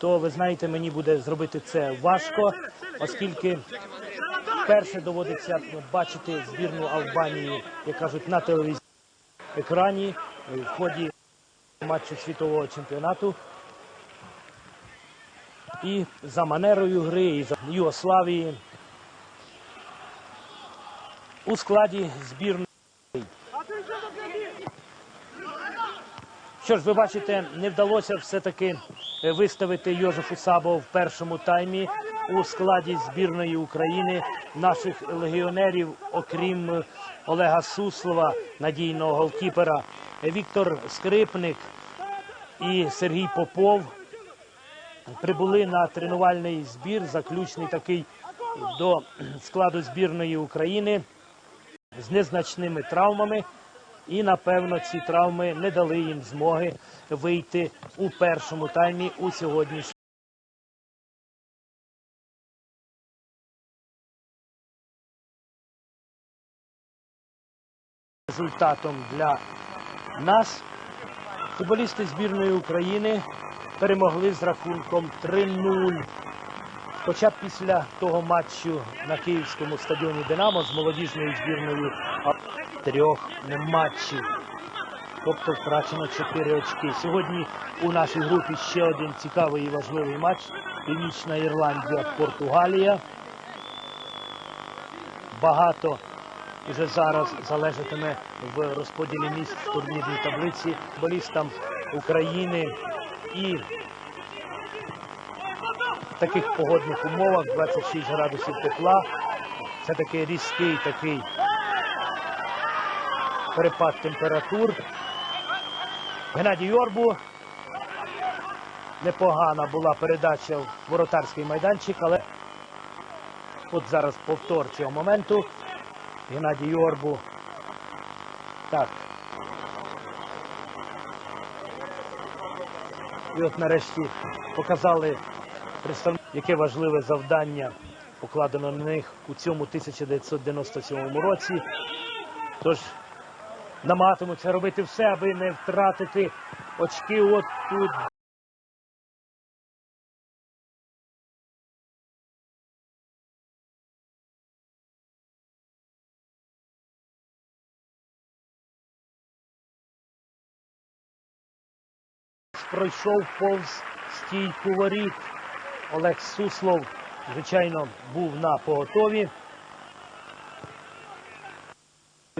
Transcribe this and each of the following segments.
то ви знаєте, мені буде зробити це важко, оскільки вперше доводиться бачити збірну Албанії, як кажуть, на телевізійному екрані в ході матчу світового чемпіонату. І за манерою гри, і за Югославії у складі збірної. Що ж, ви бачите, не вдалося все-таки е, виставити Йозефу Сабо в першому таймі у складі збірної України наших легіонерів, окрім е, Олега Суслова, надійного голкіпера, е, Віктор Скрипник і Сергій Попов прибули на тренувальний збір, заключний такий до складу збірної України з незначними травмами. І напевно ці травми не дали їм змоги вийти у першому таймі у сьогоднішній. Результатом для нас футболісти збірної України перемогли з рахунком 3-0. Хоча після того матчу на київському стадіоні Динамо з молодіжною збірною трьох матчів. Тобто втрачено 4 очки. Сьогодні у нашій групі ще один цікавий і важливий матч. Північна Ірландія, Португалія. Багато вже зараз залежатиме в розподілі місць в турнірній таблиці футболістам України і в таких погодних умовах 26 градусів тепла. Це такий різкий такий перепад температур. Геннадій Йорбу. Непогана була передача в воротарський майданчик, але от зараз повтор цього моменту. Геннадій Йорбу. Так. І от нарешті показали представник, яке важливе завдання покладено на них у цьому 1997 році. Тож намагатимуться робити все, аби не втратити очки от тут. Пройшов повз стійку воріт. Олег Суслов, звичайно, був на поготові.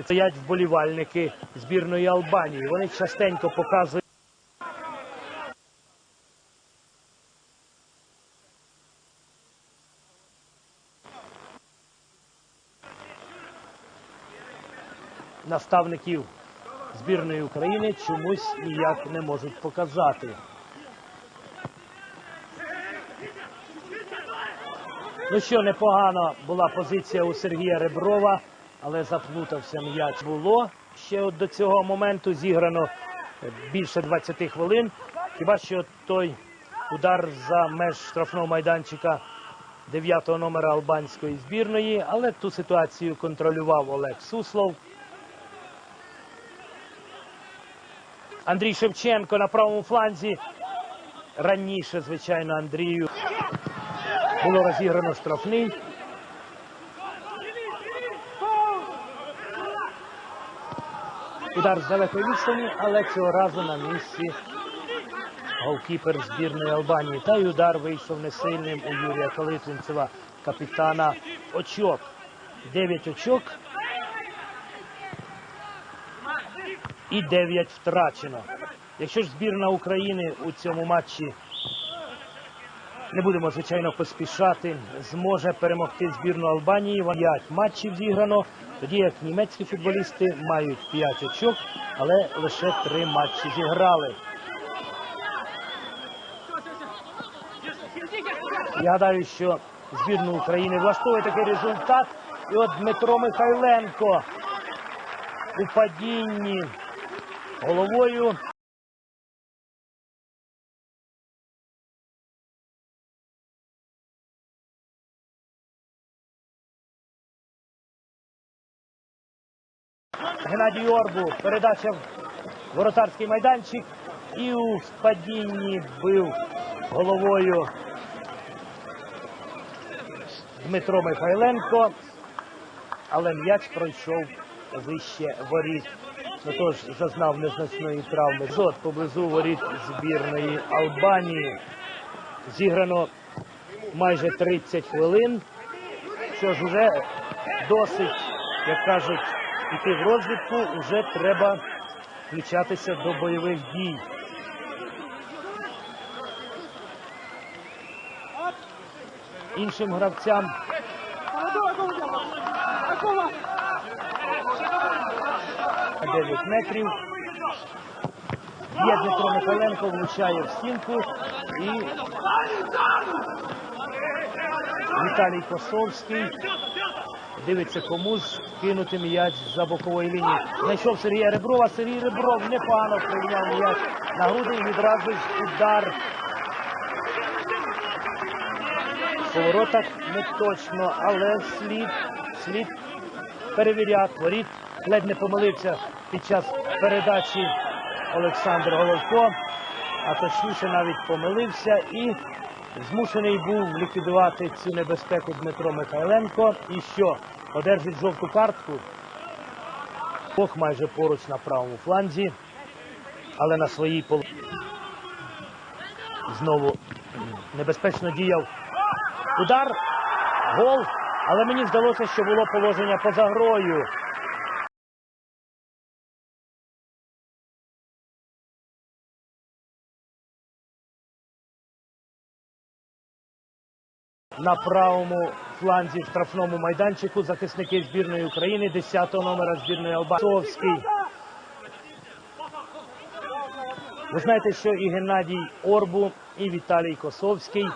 Стоять вболівальники збірної Албанії. Вони частенько показують. Наставників збірної України чомусь ніяк не можуть показати. Ну що, непогана була позиція у Сергія Реброва, але заплутався м'яч. Було ще от до цього моменту зіграно більше 20 хвилин. Хіба що той удар за меж штрафного майданчика 9-го номера албанської збірної, але ту ситуацію контролював Олег Суслов. Андрій Шевченко на правому фланзі. Раніше, звичайно, Андрію було розіграно штрафний. Удар з далекої відстані, але цього разу на місці голкіпер збірної Албанії. Та й удар вийшов несильним у Юрія Калитвинцева, капітана очок. Дев'ять очок. І дев'ять втрачено. Якщо ж збірна України у цьому матчі не будемо, звичайно, поспішати, зможе перемогти збірну Албанії. П'ять матчів зіграно, тоді як німецькі футболісти мають п'ять очок, але лише три матчі зіграли. Я гадаю, що збірну України влаштовує такий результат. І от Дмитро Михайленко у падінні головою. Геннадій Орбу. Передача в воротарський майданчик. І у падінні бив головою Дмитро Михайленко, але м'яч пройшов вище воріт. Тож зазнав незначної травми. Зот поблизу воріт збірної Албанії. Зіграно майже 30 хвилин. Що ж, вже досить, як кажуть, іти в розвідку, вже треба включатися до бойових дій. Іншим гравцям 9 метрів. Є Дмитро Михайленко, влучає в стінку і Віталій Косовський дивиться комусь кинути м'яч за бокової лінії. Знайшов Сергія Реброва. Сергій Ребров непогано прийняв м'яч на груди і відразу ж удар. Поворотах не точно, але слід, слід перевіряти. Воріт ледь не помилився під час передачі Олександр Головко, а точніше навіть помилився і змушений був ліквідувати цю небезпеку Дмитро Михайленко. І що? Одержить жовту картку. Бог майже поруч на правому фланзі, але на своїй пол... Знову небезпечно діяв удар, гол, але мені здалося, що було положення поза грою. На правому фланзі штрафному майданчику захисники збірної України 10-го номера збірної Албанії. Ви знаєте, що і Геннадій Орбу, і Віталій Косовський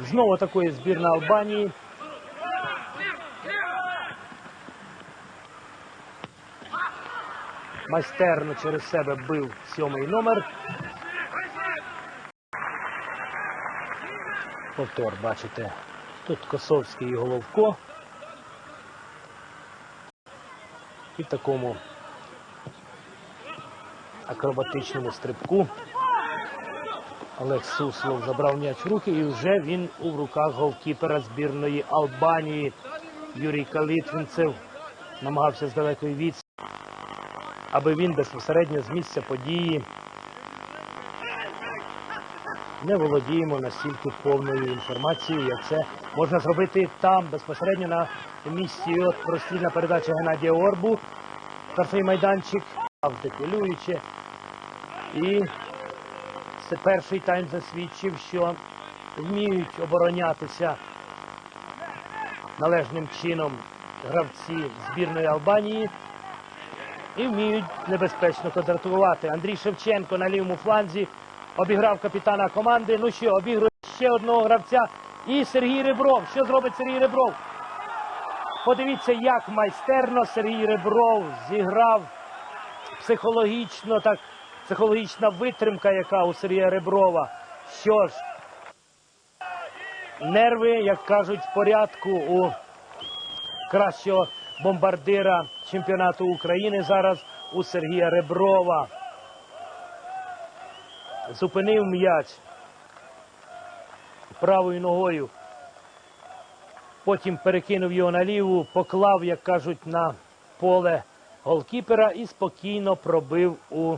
Знову атакує збірна Албанії. Майстерно через себе бив сьомий номер. Повтор, бачите, тут Косовський і Головко. І в такому акробатичному стрибку. Олег Суслов забрав м'яч в руки і вже він у руках голкіпера збірної Албанії. Юрій Калітвінцев намагався з далекої відстані, аби він безпосередньо з місця події не володіємо настільки повною інформацією, як це можна зробити там, безпосередньо на місці. От прострільна передача Геннадія Орбу. Перший майданчик хвилююче. І це перший тайм засвідчив, що вміють оборонятися належним чином гравці збірної Албанії і вміють небезпечно контратакувати. Андрій Шевченко на лівому фланзі обіграв капітана команди. Ну що, обігрує ще одного гравця. І Сергій Ребров. Що зробить Сергій Ребров? Подивіться, як майстерно Сергій Ребров зіграв психологічно, так, психологічна витримка, яка у Сергія Реброва. Що ж, нерви, як кажуть, в порядку у кращого бомбардира чемпіонату України зараз у Сергія Реброва. Зупинив м'яч правою ногою. Потім перекинув його на ліву, поклав, як кажуть, на поле голкіпера і спокійно пробив у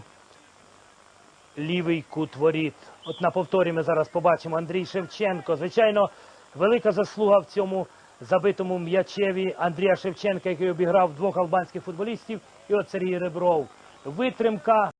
лівий кут воріт. От на повторі ми зараз побачимо Андрій Шевченко. Звичайно, велика заслуга в цьому забитому м'ячеві Андрія Шевченка, який обіграв двох албанських футболістів, і от Сергій Ребров. Витримка.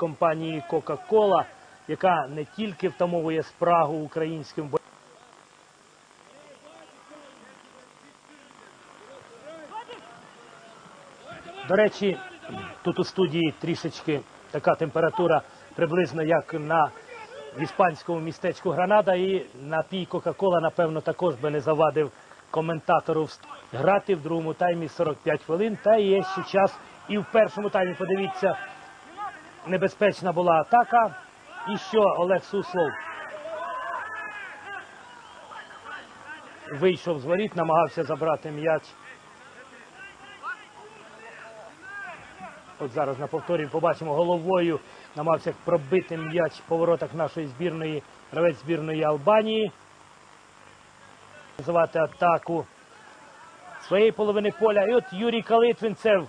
Компанії Coca-Cola, яка не тільки втамовує спрагу українським бо- До речі, тут у студії трішечки така температура приблизно як на іспанському містечку Гранада і напій Кока-Кола, напевно, також би не завадив коментатору грати в другому таймі 45 хвилин. Та є ще час і в першому таймі, подивіться, небезпечна була атака. І що Олег Суслов вийшов з воріт, намагався забрати м'яч. От зараз на повторі побачимо головою, намагався пробити м'яч по воротах нашої збірної, гравець збірної Албанії. Називати атаку своєї половини поля. І от Юрій Калитвинцев.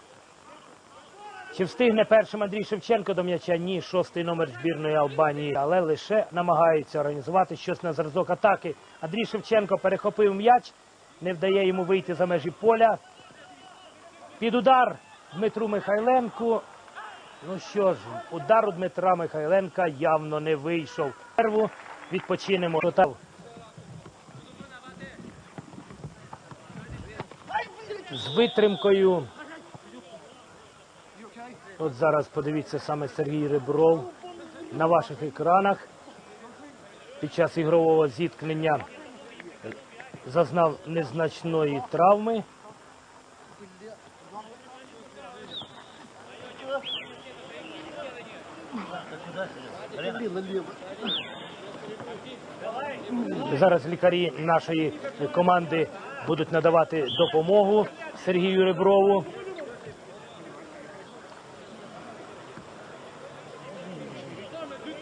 Чи встигне першим Андрій Шевченко до м'яча? Ні, шостий номер збірної Албанії, але лише намагається організувати щось на зразок атаки. Андрій Шевченко перехопив м'яч, не вдає йому вийти за межі поля. Під удар Дмитру Михайленку. Ну що ж, удар у Дмитра Михайленка явно не вийшов. Перву відпочинемо. З витримкою. От зараз подивіться саме Сергій Ребров на ваших екранах. Під час ігрового зіткнення зазнав незначної травми. Зараз лікарі нашої команди будуть надавати допомогу Сергію Реброву.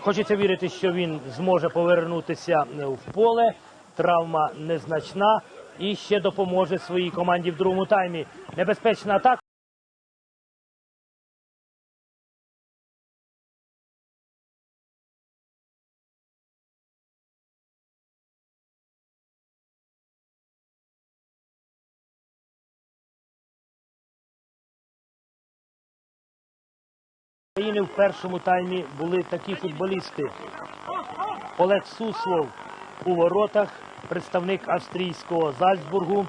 Хочеться вірити, що він зможе повернутися в поле. Травма незначна і ще допоможе своїй команді в другому таймі. Небезпечна атака. України в першому таймі були такі футболісти. Олег Суслов у воротах, представник австрійського Зальцбургу.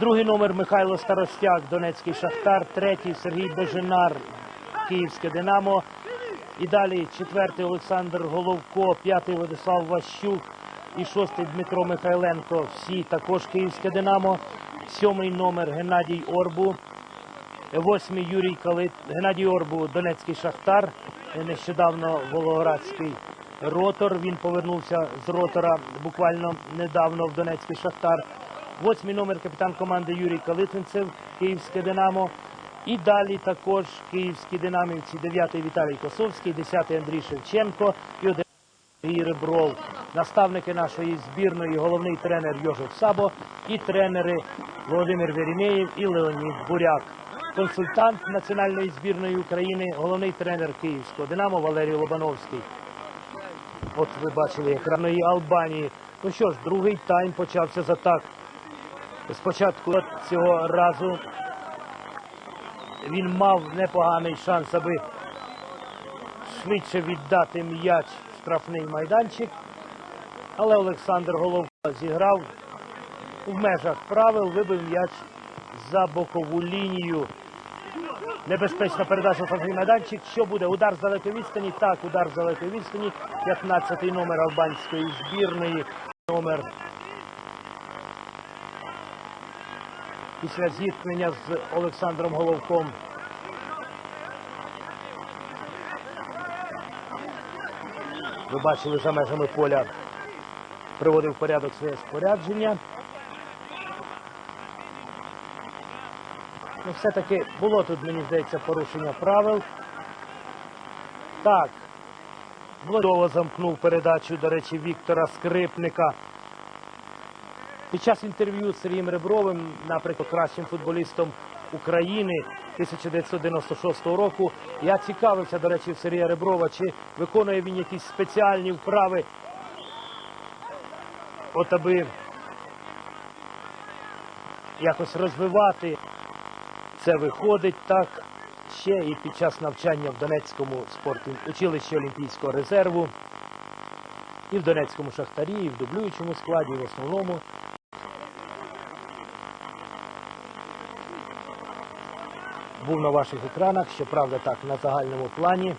Другий номер Михайло Старостяк, Донецький Шахтар, третій Сергій Беженар, Київське Динамо. І далі четвертий Олександр Головко, п'ятий Владислав Ващук і шостий Дмитро Михайленко. Всі також Київське Динамо. Сьомий номер Геннадій Орбу. Восьмий Юрій Калит, Геннадій Орбу, Донецький Шахтар, нещодавно Волгоградський ротор. Він повернувся з ротора буквально недавно в Донецький Шахтар. Восьмий номер капітан команди Юрій Калитвинцев, Київське Динамо. І далі також київські динамівці, дев'ятий Віталій Косовський, десятий Андрій Шевченко і один Сергій Ребров. Наставники нашої збірної, головний тренер Йожев Сабо і тренери Володимир Веремєєв і Леонід Буряк консультант національної збірної України, головний тренер Київського Динамо Валерій Лобановський. От ви бачили екранної Албанії. Ну що ж, другий тайм почався за так. Спочатку цього разу він мав непоганий шанс, аби швидше віддати м'яч в штрафний майданчик. Але Олександр Головко зіграв в межах правил, вибив м'яч за бокову лінію. Небезпечна передача в майданчик. Що буде? Удар з далекої відстані? Так, удар з далекої відстані. 15-й номер албанської збірної. Номер після зіткнення з Олександром Головком. Ви бачили за межами поля. Приводив порядок своє спорядження. Все-таки було тут, мені здається, порушення правил. Так. Владово замкнув передачу, до речі, Віктора Скрипника. Під час інтерв'ю з Сергієм Ребровим, наприклад, кращим футболістом України 1996 року, я цікавився, до речі, Сергія Реброва, чи виконує він якісь спеціальні вправи, от аби якось розвивати це виходить так ще і під час навчання в Донецькому спорту училищі Олімпійського резерву, і в Донецькому шахтарі, і в дублюючому складі, і в основному. був на ваших екранах, щоправда, так, на загальному плані.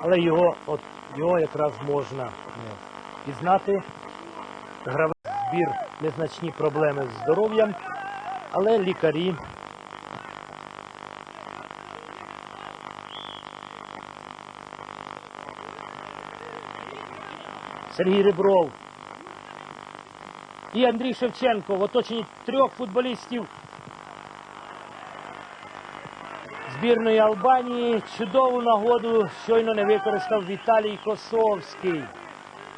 Але його, от, його якраз можна е, пізнати. Гравець збір незначні проблеми з здоров'ям, але лікарі Сергій Ребров і Андрій Шевченко в оточенні трьох футболістів збірної Албанії. Чудову нагоду щойно не використав Віталій Косовський.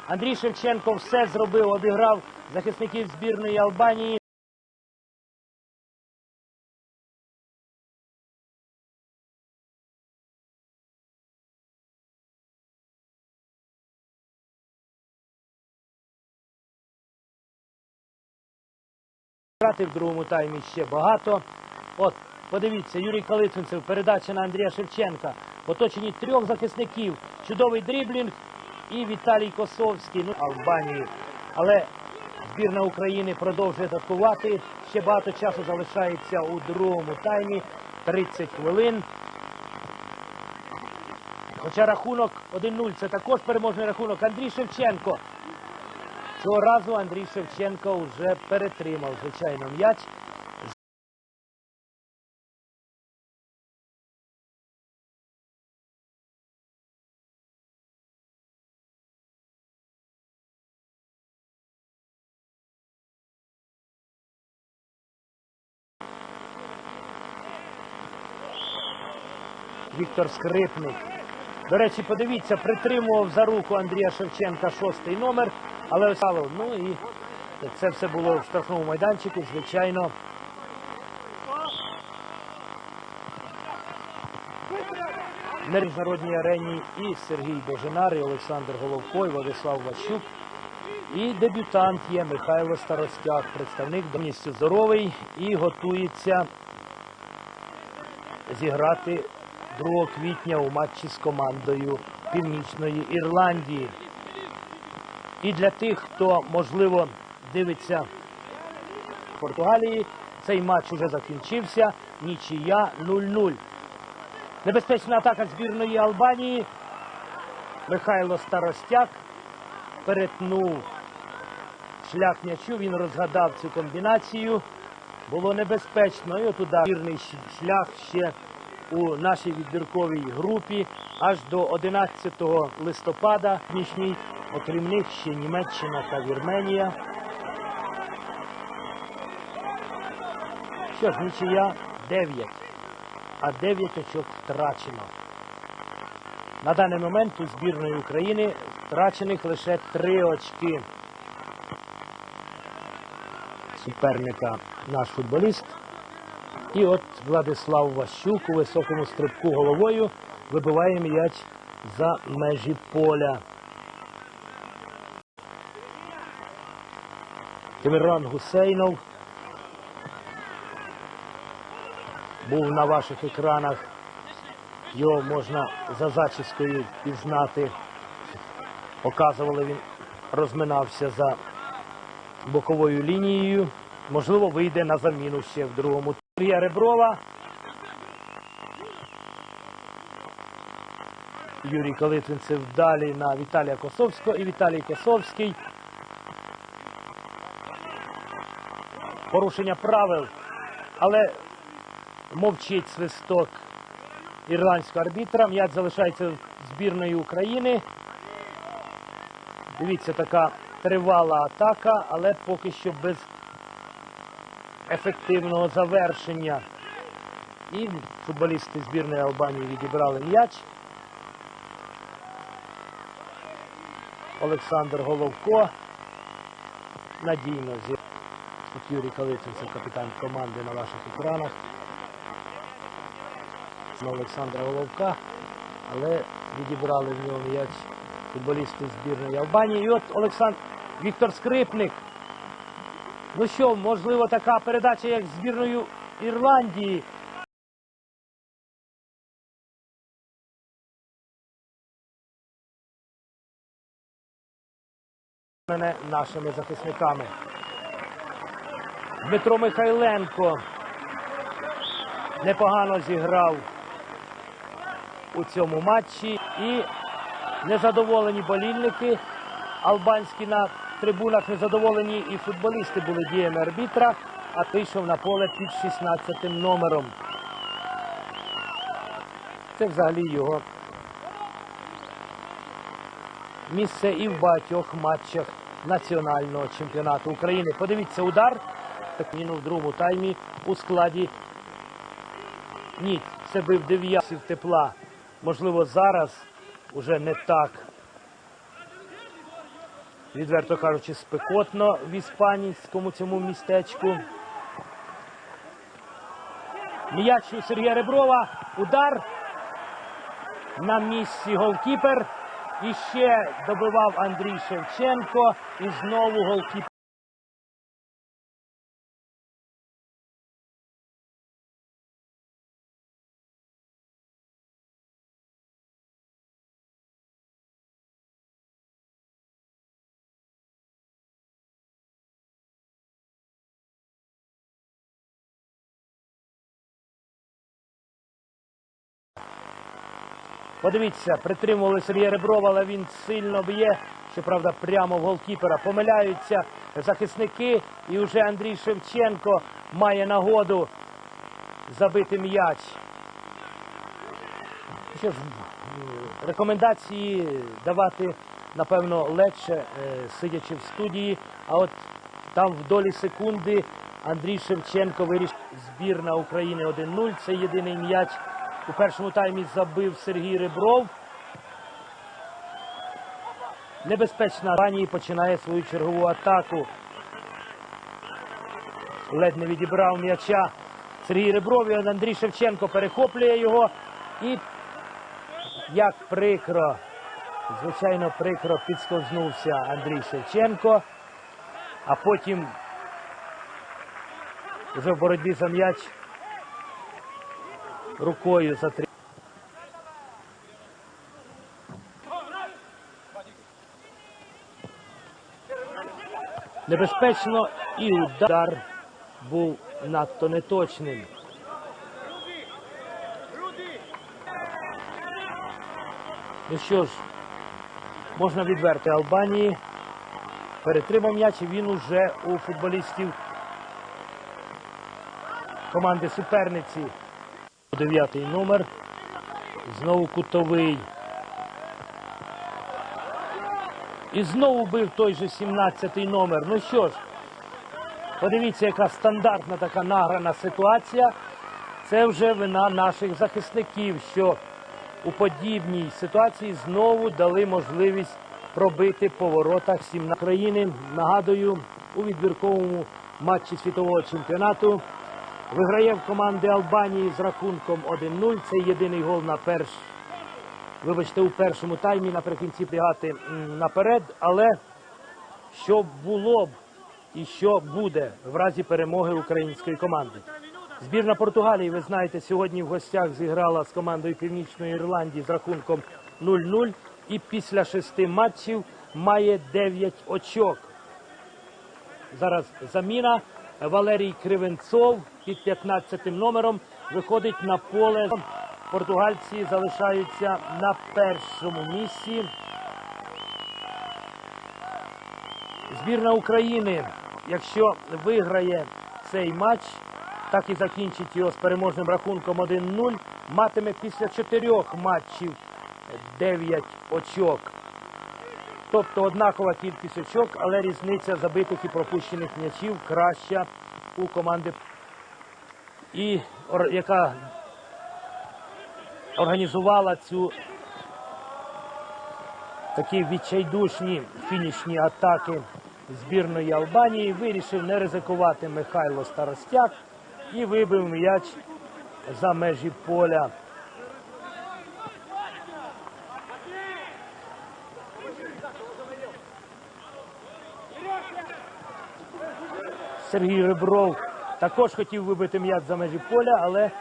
Андрій Шевченко все зробив, обіграв захисників збірної Албанії. Грати в другому таймі ще багато. От, подивіться, Юрій Калицинцев, передача на Андрія Шевченка. В оточенні трьох захисників. Чудовий дріблінг і Віталій Косовський. Ну, Албанії. Але збірна України продовжує атакувати. Ще багато часу залишається у другому таймі. 30 хвилин. Хоча рахунок 1-0 це також переможний рахунок. Андрій Шевченко. Цього разу Андрій Шевченко вже перетримав, звичайно, м'яч. Віктор Скрипник. До речі, подивіться, притримував за руку Андрія Шевченка шостий номер, але остало. Ну і це все було в штрафному майданчику, звичайно. На міжнародній арені і Сергій Боженар, і Олександр Головко, і Владислав Ващук. І дебютант є Михайло Старостяк, представник повністю здоровий і готується зіграти 2 квітня у матчі з командою Північної Ірландії. І для тих, хто, можливо, дивиться в Португалії, цей матч уже закінчився. Нічия 0-0. Небезпечна атака збірної Албанії. Михайло Старостяк перетнув шлях м'ячу. Він розгадав цю комбінацію. Було небезпечно. І от удар. Вірний шлях ще у нашій відбірковій групі аж до 11 листопада. Окрім них, ще Німеччина та Вірменія. Що ж, нічия 9, а 9 очок втрачено. На даний момент у збірної України втрачених лише 3 очки. Суперника наш футболіст. І от Владислав Ващук у високому стрибку головою вибиває м'яч за межі поля. Тимиран Гусейнов був на ваших екранах. Його можна за зачіскою пізнати. Показували він, розминався за боковою лінією. Можливо, вийде на заміну ще в другому. Сергія Реброва. Юрій Калитвинцев далі на Віталія Косовського і Віталій Косовський. Порушення правил, але мовчить свисток ірландського арбітра. М'яч залишається збірною України. Дивіться, така тривала атака, але поки що без ефективного завершення. І футболісти збірної Албанії відібрали м'яч. Олександр Головко. Надійно зі Юрій Калицинцев, капітан команди на ваших екранах. На Олександра Головка. Але відібрали в нього м'яч футболісти збірної Албанії. І от Олександр Віктор Скрипник. Ну що, можливо, така передача, як збірною Ірландії. Мене нашими захисниками. Дмитро Михайленко. непогано зіграв у цьому матчі. І незадоволені болільники албанські на трибунах, незадоволені і футболісти були діями арбітра, а вийшов на поле під 16 номером. Це взагалі його місце і в багатьох матчах національного чемпіонату України. Подивіться удар. Так він у другому таймі у складі. Ні, це бив дев'ятів тепла. Можливо, зараз уже не так. Відверто кажучи, спекотно в іспанському цьому містечку. М'яч у Сергія Реброва. Удар. На місці голкіпер. І ще добивав Андрій Шевченко. І знову голкіпер. Подивіться, притримували Сергія Реброва, але він сильно б'є. Щоправда, прямо в голкіпера. Помиляються захисники. І вже Андрій Шевченко має нагоду забити м'яч. Рекомендації давати, напевно, легше, е, сидячи в студії. А от там в долі секунди Андрій Шевченко вирішив збірна України 1-0. Це єдиний м'яч. У першому таймі забив Сергій Ребров. Небезпечна Данії починає свою чергову атаку. Ледь не відібрав м'яча Сергій Ребров. І Андрій Шевченко перехоплює його. І як прикро, звичайно, прикро підсковзнувся Андрій Шевченко. А потім вже в боротьбі за м'яч рукою затримав. Небезпечно і удар був надто неточним. Ну що ж, можна відверти Албанії. Перетримав м'яч і він уже у футболістів команди суперниці. Дев'ятий номер. Знову кутовий. І знову бив той же 17-й номер. Ну що ж, подивіться, яка стандартна така награна ситуація. Це вже вина наших захисників, що у подібній ситуації знову дали можливість пробити по воротах 17 країни. Нагадую, у відбірковому матчі світового чемпіонату виграє в команди Албанії з рахунком 1-0. Це єдиний гол на перш. Вибачте, у першому таймі наприкінці бігати наперед, але що було б і що буде в разі перемоги української команди. Збірна Португалії, ви знаєте, сьогодні в гостях зіграла з командою Північної Ірландії з рахунком 0-0 і після шести матчів має 9 очок. Зараз заміна. Валерій Кривенцов під 15 номером виходить на поле. Португальці залишаються на першому місці. Збірна України, якщо виграє цей матч, так і закінчить його з переможним рахунком 1-0, матиме після чотирьох матчів 9 очок. Тобто однакова кількість очок, але різниця забитих і пропущених м'ячів краща у команди, і яка організувала цю такі відчайдушні фінішні атаки збірної Албанії, вирішив не ризикувати Михайло Старостяк і вибив м'яч за межі поля. Сергій Ребров також хотів вибити м'яч за межі поля, але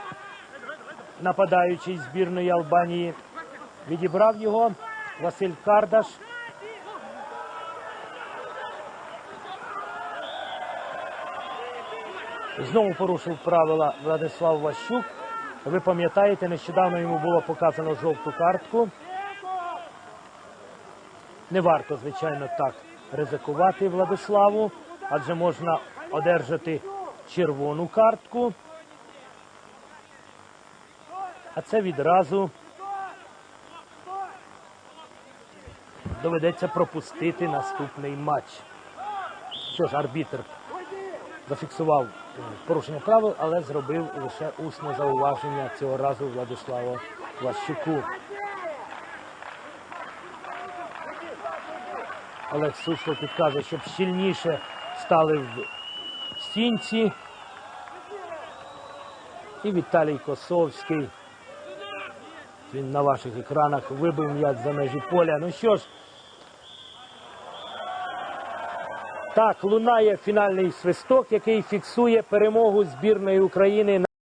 нападаючий збірної Албанії відібрав його. Василь Кардаш. Знову порушив правила Владислав Ващук. Ви пам'ятаєте, нещодавно йому було показано жовту картку. Не варто, звичайно, так ризикувати Владиславу, адже можна одержати червону картку. А це відразу доведеться пропустити наступний матч. Що ж, арбітр зафіксував е, порушення правил, але зробив лише усне зауваження цього разу Владиславу Ващуку. Олег Сусло підказує, щоб щільніше стали в стінці. І Віталій Косовський. Він на ваших екранах вибив м'яч за межі поля. Ну що ж, так, лунає фінальний свисток, який фіксує перемогу збірної України.